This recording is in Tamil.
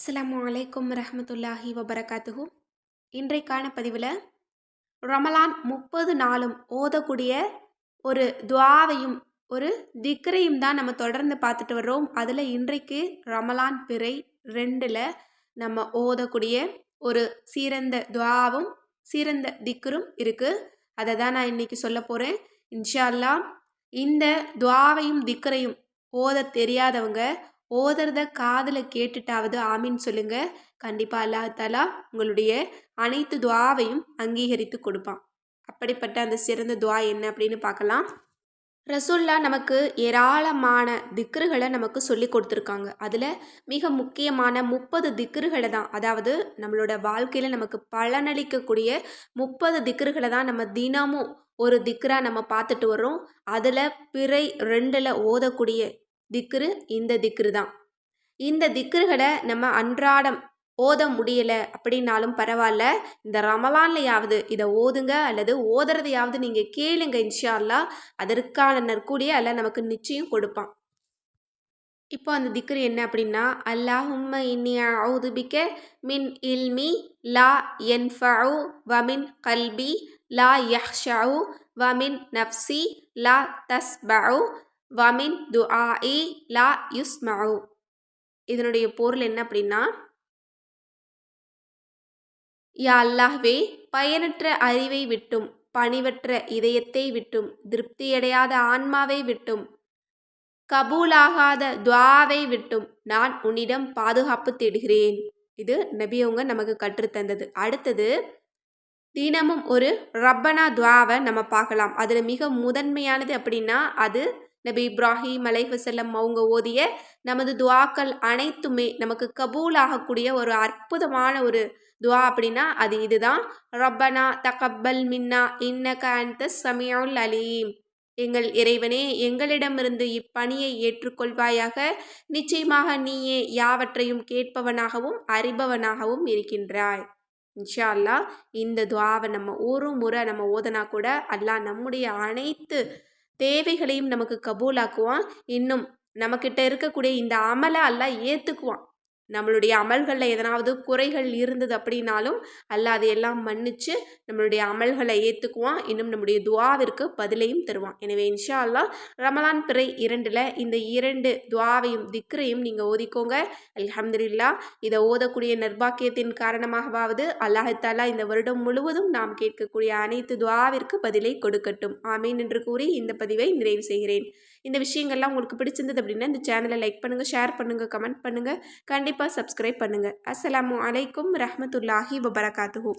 அஸ்லாம் வலைக்கம் ரஹமத்துல்லாஹி வபரகாத்துஹு. இன்றைக்கான பதிவில் ரமலான் முப்பது நாளும் ஓதக்கூடிய ஒரு துவாவையும் ஒரு திக்ரையும் தான் நம்ம தொடர்ந்து பார்த்துட்டு வர்றோம். அதில் இன்றைக்கு ரமலான் பிறை ரெண்டில் நம்ம ஓதக்கூடிய ஒரு சிறந்த துவாவும் சீரந்த திக்ரும் இருக்குது அதை தான் நான் இன்றைக்கி சொல்ல போகிறேன் இன்ஷா அல்லா இந்த துவாவையும் திக்கரையும் ஓத தெரியாதவங்க ஓதுறத காதில் கேட்டுட்டாவது ஆமின்னு சொல்லுங்க. கண்டிப்பாக அல்லாஹாலா உங்களுடைய அனைத்து துவாவையும் அங்கீகரித்து கொடுப்பான். அப்படிப்பட்ட அந்த சிறந்த துவா என்ன அப்படின்னு பார்க்கலாம். ரசுல்லா நமக்கு ஏராளமான திக்ருகளை நமக்கு சொல்லி கொடுத்துருக்காங்க. அதில் மிக முக்கியமான முப்பது திக்ருகளை தான் அதாவது நம்மளோட வாழ்க்கையில் நமக்கு பலனளிக்கக்கூடிய முப்பது திக்ருகளை தான் நம்ம தினமும் ஒரு திக்ரா நம்ம பார்த்துட்டு வரோம் அதில் பிறை ரெண்டில் ஓதக்கூடிய திக்ரு இந்த திக்ரு தான் இந்த திக்ருகளை நம்ம அன்றாடம் ஓத முடியலை அப்படின்னாலும் பரவாயில்ல. இந்த ரமலான்லையாவது இதை ஓதுங்க அல்லது ஓதுறதையாவது நீங்கள் கேளுங்க இன்ஷா அல்லா அதற்கான நற்கூடிய அல்ல நமக்கு நிச்சயம் கொடுப்பான். இப்போ அந்த திக்ரு என்ன அப்படின்னா அல்லாஹும்ம இன்னி அவுதுபிக்க மின் இல்மி லா என்ஃபவு வமின் கல்பி லா யஹ்ஷவு வமின் நப்சி லா தஸ்பவு வமின் து ஆஇ லா யுஸ்மவு இதனுடைய பொருள் என்ன அப்படின்னா யா அல்லாஹ்வே பயனற்ற அறிவை விட்டும் பணிவற்ற இதயத்தை விட்டும் திருப்தியடையாத ஆன்மாவை விட்டும் கபூலாகாத துவாவை விட்டும் நான் உன்னிடம் பாதுகாப்பு தேடுகிறேன். இது நபியவங்க நமக்கு கற்றுத்தந்தது அடுத்தது தினமும் ஒரு ரப்பனா துவாவை நம்ம பார்க்கலாம். அதில் மிக முதன்மையானது அப்படின்னா அது நபி இப்ராஹிம் அலைஹுசல்லம் அவங்க ஓதிய நமது துவாக்கள் அனைத்துமே நமக்கு கபூல் ஆகக்கூடிய ஒரு அற்புதமான ஒரு துவா அப்படின்னா அது இதுதான். ரப்பனா தகப்பல் மின்னா இன்னக அந்த சமியுல் அலீம். எங்கள் இறைவனே எங்களிடமிருந்து இப்பணியை ஏற்றுக்கொள்வாயாக. நிச்சயமாக நீயே யாவற்றையும் கேட்பவனாகவும் அறிபவனாகவும் இருக்கின்றாய். இன்ஷா அல்லா இந்த துவாவை நம்ம ஒரு முறை நம்ம ஓதனா கூட அல்லாஹ் நம்முடைய அனைத்து தேவைகளையும் நமக்கு கபூலாக்குவான். இன்னும் நம்மக்கிட்ட இருக்கக்கூடிய இந்த அமலை எல்லாம் ஏற்றுக்குவான் நம்மளுடைய அமல்களில் எதனாவது குறைகள் இருந்தது அப்படின்னாலும் அல்ல அதையெல்லாம் மன்னித்து நம்மளுடைய அமல்களை ஏற்றுக்குவான் இன்னும் நம்முடைய துவாவிற்கு பதிலையும் தருவான். எனவே இன்ஷா அல்லா ரமலான் பிறை இரண்டில் இந்த இரண்டு துவாவையும் திக்ரையும் நீங்கள் ஓதிக்கோங்க. அல்ஹம்துல்லா இதை ஓதக்கூடிய நிர்பாக்கியத்தின் காரணமாகவாவது அல்லாஹாலா இந்த வருடம் முழுவதும் நாம் கேட்கக்கூடிய அனைத்து துவாவிற்கு பதிலை கொடுக்கட்டும். ஆமீன் என்று கூறி இந்த பதிவை நிறைவு செய்கிறேன். இந்த விஷயங்கள்லாம் உங்களுக்கு பிடிச்சிருந்தது அப்படின்னா இந்த சேனலை லைக் பண்ணுங்கள் ஷேர் பண்ணுங்கள் கமெண்ட் பண்ணுங்கள் கண்டிப்பாக கண்டிப்பாக சப்ஸ்கிரைப் பண்ணுங்கள் அஸ்லாம் அலைக்கும் ரஹமத்துல்லாஹி வபரகாத்துஹூ